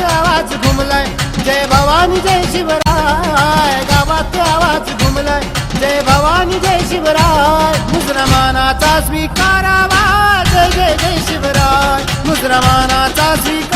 आवाज घुमलाय. जय भवानी जय शिवराय. गावात आवाज घुमलाय. जय भवानी जय शिवराय. मुसलमानाचा स्वीकारावा. जय जय जय शिवराय. मुसलमानाचा स्वीकार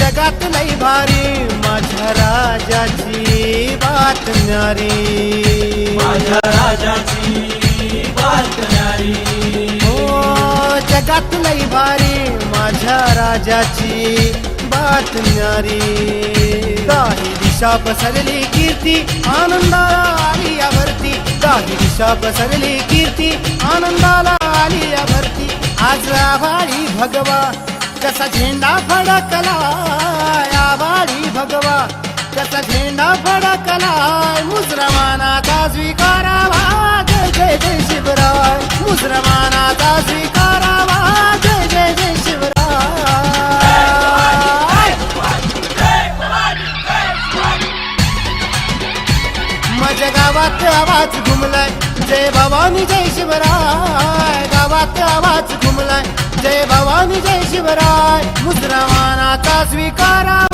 जगात लई भारी. माझ्या राजाची बातम्या रे माझ्या राजाची बातम्यारी हो जगात लई भारी. माझ्या राजाची बातम्या रे काही दिशा पसरली कीर्ती आनंदाला आली या भरती. काही दिशा पसरली कीर्ती आनंदाला आली या भरती. आज आभाळी भगवा कसा झेंडा फडकला आभाळी भगवा. कसा झेंडा फडकला मुसलमानाचा स्वीकारावा. जय जय जय शिवराय. मुसलमानाचा स्वीकारावा. जय जय जय शिवराय. माझ्या गावात आवाज घुमलाय. जय भवानी जय शिवराय. गावात आवाज घुमलाय. जय भवानी जय शिवराय. मुद्रावानाचा स्वीकारा